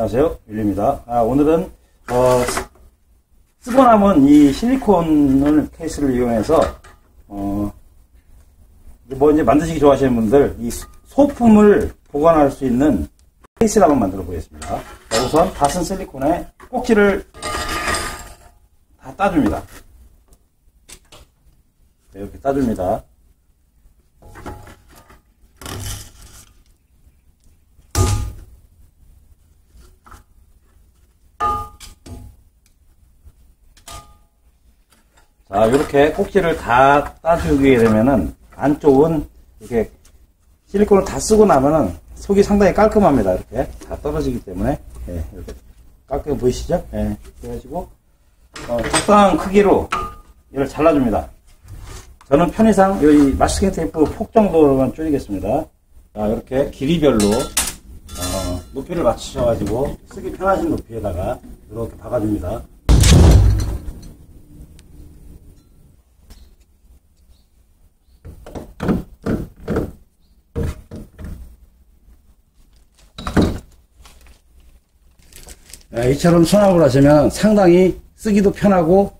안녕하세요. 윌리입니다. 아, 오늘은, 어, 쓰고 남은 이 실리콘 케이스를 이용해서, 어, 뭐 이제 만드시기 좋아하시는 분들, 이 소품을 보관할 수 있는 케이스를 한번 만들어 보겠습니다. 자, 우선 닷은 실리콘에 꼭지를 다 따줍니다. 네, 이렇게 따줍니다. 자, 이렇게 꼭지를 다 따주게 되면은 안쪽은 이렇게 실리콘을 다 쓰고 나면은 속이 상당히 깔끔합니다. 이렇게 다 떨어지기 때문에 예, 이렇게 깔끔 보이시죠? 예, 그래가지고 어, 적당한 크기로 이를 잘라줍니다. 저는 편의상 여기 마스킹 테이프 폭 정도로만 줄이겠습니다. 자, 이렇게 길이별로 어, 높이를 맞추셔가지고 쓰기 편하신 높이에다가 이렇게 박아줍니다. 이처럼 수납을 하시면 상당히 쓰기도 편하고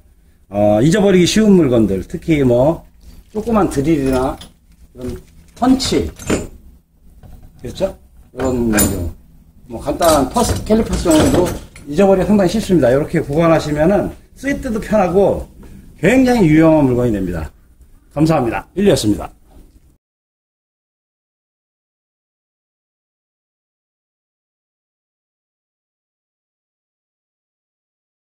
어, 잊어버리기 쉬운 물건들 특히 뭐 조그만 드릴이나 이런 펀치 그렇죠? 이런 뭐, 뭐 간단한 퍼스 캘리퍼스 정도 잊어버리기 상당히 쉽습니다. 이렇게 보관하시면은 쓸 때도 편하고 굉장히 유용한 물건이 됩니다. 감사합니다. 일리였습니다.